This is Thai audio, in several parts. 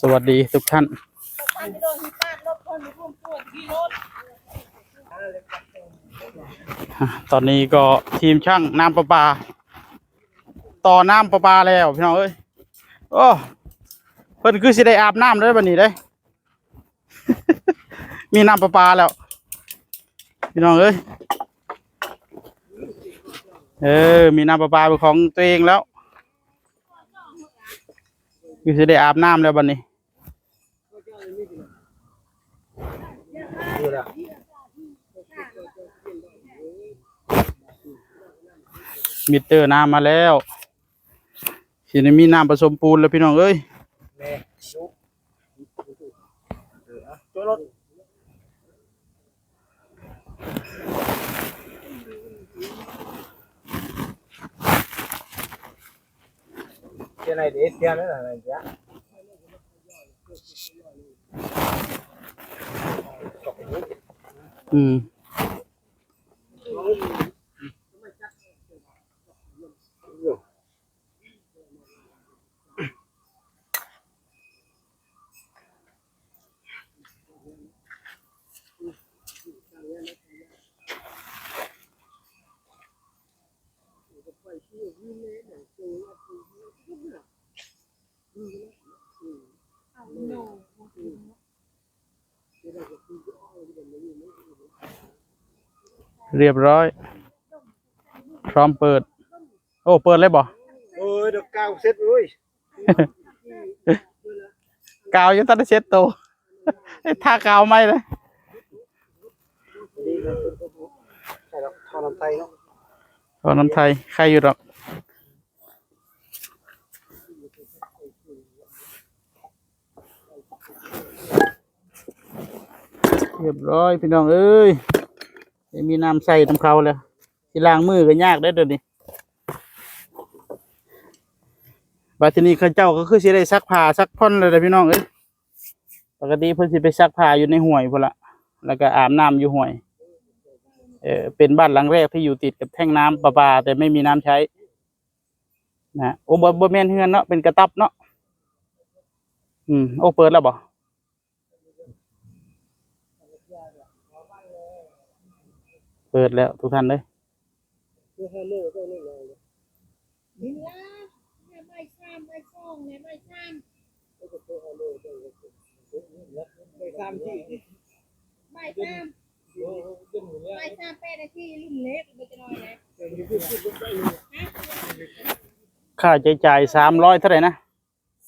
สวัสดีทุกท่าน ตอนนี้ก็ทีมช่างน้ำประปา ต่อน้ำประปาแล้วพี่น้องเอ้ย โอ้เพิ่นคือสิได้อาบน้ำเลยบัดนี้เด้ มีน้ำประปาแล้ว พี่น้องเอ้ย เออ มีน้ำประปาเป็นของตัวเองแล้ว คือสิได้อาบน้ำแล้วบัดนนี้มิเตอร์น้ำมาแล้วทีนี้มีน้ำผสมปูนแล้วพี่น้องเอ้ย ಜನ ಇದೆ ಎಸ್ ಜನ ನನಗೆ ಹ್ಞೂ เรียบร้อย พร้อมเปิด โอ้ เปิดเลยบ่ ôi được cao xếp ơi กาวยังตัดเช็ดโตวทากาวไม่เลย đi là phải đó thò làm tay nó ตอนน้ำไทย ใครอยู่หรอกเรียบร้อยพี่น้องเอ้ยไม่มีน้ำใส่น้ำเขาแล้วที่ล้างมือก็ยากได้เดี๋ยวนี้บัดทีนี้ข้าเจ้าก็คือสิได้ซักผ้าซักผ่อนเลยพี่น้องเอ้ยปกติเพิ่นสิไปซักผ้าอยู่ในห้วยพุ่นละแล้วก็อาบน้ำอยู่ห้วย เออเป็นบ้านหลังแรกที่อยู่ติดกับแท่งน้ำประปา แต่ไม่มีน้ำใช้ นะโอ้บ่บ่แม่นเฮือนเนาะเป็นกระตับเนาะอืมโอ้เปิดแล้วบ่ เปิดแล้วทุกท่านเลย cứ hai mươi cái này là นิลาแม่ไม่ซ้ำไม่ซ่องแม่ไม่ซ้ cái cái cái hai mươi cái cái cam gì ำไม่ซ้ำไม่ซ้ำแป้ได้ที่รุ่นเล็กมันจะน้อยเลยค่าใช้จ่ายสามร้อยเท่าไหร่นะ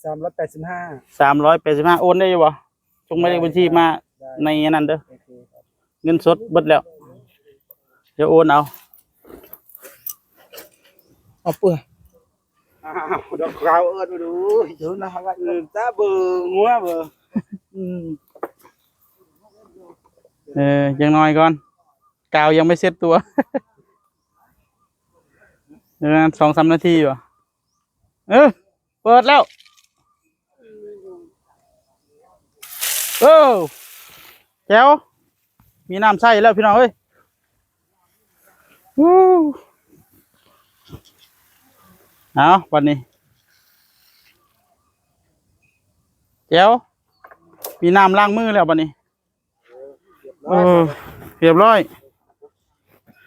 sam lót tám hai สามร้อยแปดสิบห้าโอนได้อยู่บ่จงไม่ได้บัญชีมาในอันนั้นเด้อเงินสดเบิดแล้ว เดี๋ยวโอนเอา ở bữa à được cao ơn rồi đủ chứ nó hàng anh ta bờ ngua bờ เออยังน้อยก่อนกาวยังไม่เซ็ตตัวเดี๋ยวนะสองสามนาทีวะเออเปิดแล้วเออแจ๋วมีน้ำใส่แล้วพี่น้องเอ้ยวู้ เอาวันนี้แจ๋วมีน้ำล้างมือแล้ววันนี้เออเรียบร้อย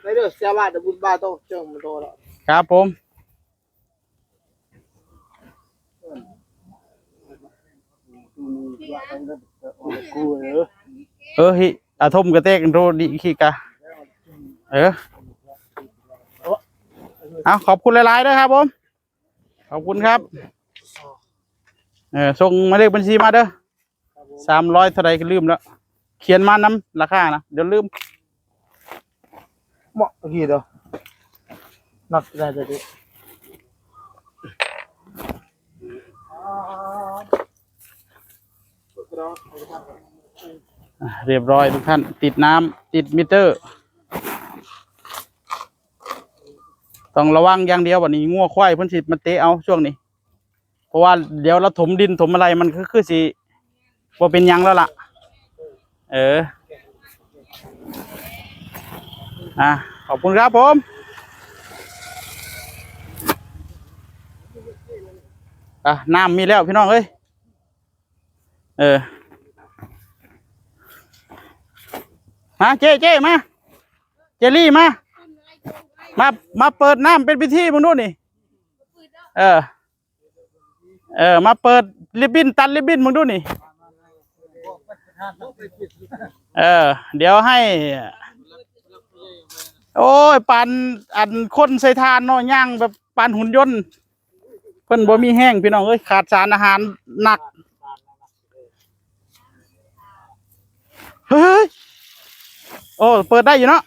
đây được xe ba được bút ba tô chừng một tô đó ครับผม cua nữa เออฮิอาทมกระเตกโรดีขี้กะเออ เอาขอบคุณหลายๆด้วยครับผมขอบคุณครับเออส่งหมายเลขบัญชีมาเด้อสามร้อยเท่าไรก็ลืมแล้ว เขียนมาน้ำราคานะเดี๋ยวลืม mọ gì đâu nắp ra rồi đi อะเรียบร้อยทุกท่าน ติดน้ำติดมิเตอร์ ต้องระวังอย่างเดียววันนี้งัวควายเพิ่นสิมาเตะเอาช่วงนี้ เพราะว่าเดี๋ยวเราถมดินถมอะไรมันคือคือสิว่าเป็นยังแล้วล่ะ เอออะขอบคุณครับผมอะน้ำมีแล้วพี่น้องเอ้ยเออมาเจ๊เจ๊มา เจลี่มา มามาเปิดน้ำเป็นพิธีมึงดูนี่ เออ เออ มาเปิดริบบิ้นตัดริบบิ้นมึงดูนี่ เออ เดี๋ยวให้ โอ้ยปันอันคนใส่ทานเนาะย่างแบบปันหุ่นยนต์ เพิ่นบ่มีแห้งพี่น้องเอ้ยขาดสารอาหารหนัก เฮ้ย โอ้ เปิดได้อยู่เนาะ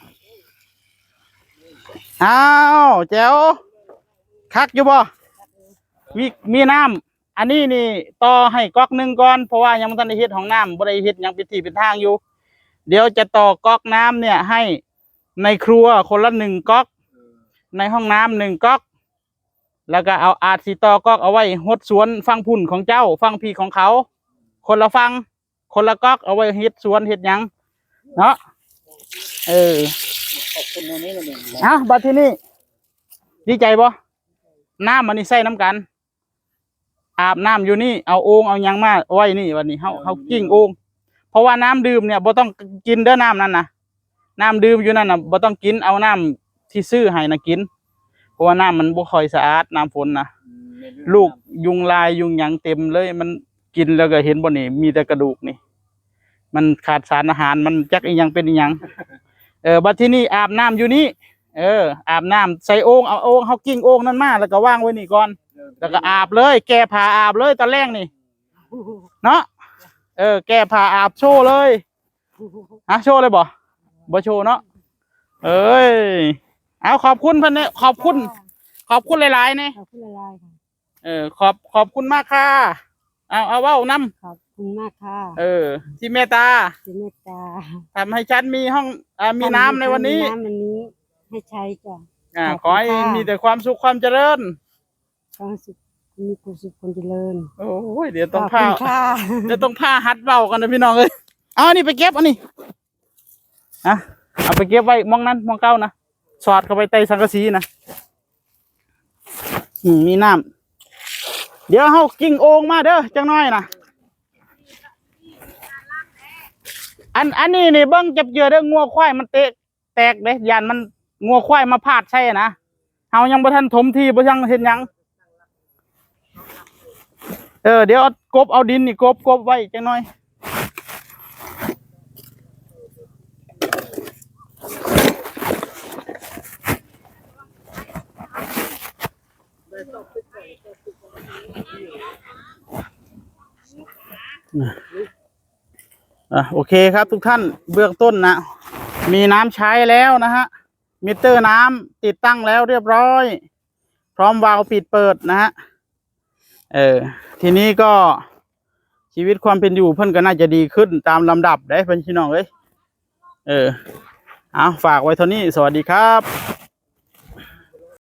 อ้าวแจ๋วคักอยู่บ่มีมีน้ำอันนี้นี่ต่อให้ก๊อกหนึ่งก่อนเพราะว่ายังไม่ทันได้เฮ็ดของน้ำบ่ได้เฮ็ดยังเป็นที่เป็นทางอยู่ เดี๋ยวจะต่อก๊อกน้ำเนี่ยให้ในครัวคนละหนึ่งก๊อก ในห้องน้ำหนึ่งก๊อก แล้วก็เอาอาจสีต่อก๊อกเอาไว้หดสวนฟังพุ่นของเจ้า ฟังพี่ของเขา คนละฟัง คนละก๊อกเอาไว้เฮ็ดสวนเฮ็ดยังเนาะเออ คุณตรงนี้ละหนึ่งเอาบัดที่นี่ดีใจบ่น้ำมันนี่ใส่น้ำกัน อาบน้ำอยู่นี่เอาโอ่งเอาหยังมาไว้นี่วันนี้เฮาเฮากิ้งโอ่งเพราะว่าน้ำดื่มเนี่ยบ่ต้องกินเด้อน้ำนั่นนะน้ำดื่มอยู่นั่นนะบ่ต้องกินเอาน้ำที่ซื้อให้นะกิน เพราะว่าน้ำมันบ่ค่อยสะอาดน้ำฝนนะลูกยุงลายยุงหยังเต็มเลย มันกินแล้วก็เห็นบ่นี่มีแต่กระดูกนี่ มันขาดสารอาหารมันจักอีหยังเป็นอีหยัง เออบัดที่นี่อาบน้ำอยู่นี่เออ อาบน้ำใส่โอ่งเอาโอ่งเฮากิ้งโอ่งนั่นมาแล้วก็วางไว้นี่ก่อน แล้วก็อาบเลย แก้ผ้าอาบเลยตอนแรกนี่เนาะเออ แก้ผ้าอาบโชว์เลยฮะโชว์เลยบ่บ่โชว์เนาะเอ้ยเอาขอบคุณเพิ่นเนี่ยขอบคุณ ขอบคุณหลายๆเนี่ยขอบคุณละลายค่ะเออขอบขอบคุณมากค่ะเอาเอาเว้านำขอบ คุณมากค่ะเออ ที่เมตตาที่เมตตาทำให้ฉันมีห้องอ่ามีน้ำในวันนี้มีน้ำวันนี้ ให้ใช้จ้ะ อ่า ขอบคุณขอให้ค่ะ มีแต่ความสุขความเจริญ ความสุขมีความสุขความเจริญโอ้ยเดี๋ยวขต้องอบพาคุณค่ะเดี๋ยวต้องพาฮัดเบากันนะพี่น้องเอ้ยเอาอันนี้ไปเก็บอันนี้อะเอาไปเก็บไว้มองนั้นมองเก้านะสอดเข้าไปใต้สังกะสีนะอืมมีน้ำเดี๋ยวเฮากิ้งโอ่งมาเด้อจังน้อยนะ อันอันนี้นี่เบิ้งจับเยื่อเด้องัวควายมันเตะแตกเด้ยานมันงัวควายมาพาดใช่นะเฮายังบ่ทันถมที่บ่ยังเห็นยังเออเดี๋ยวกบเอาดินนี่กบกบไว้จังหน่อย อะโอเคครับทุกท่านเบื้องต้นนะ มีน้ำใช้แล้วนะฮะมิเตอร์น้ำติดตั้งแล้วเรียบร้อย พร้อมวาล์วปิดเปิดนะฮะเออทีนี้ก็ชีวิตความเป็นอยู่เพิ่นก็น่าจะดีขึ้นตามลำดับได้เพิ่นพี่น้องเอ้ยเออเอาฝากไว้เท่านี้สวัสดีครับ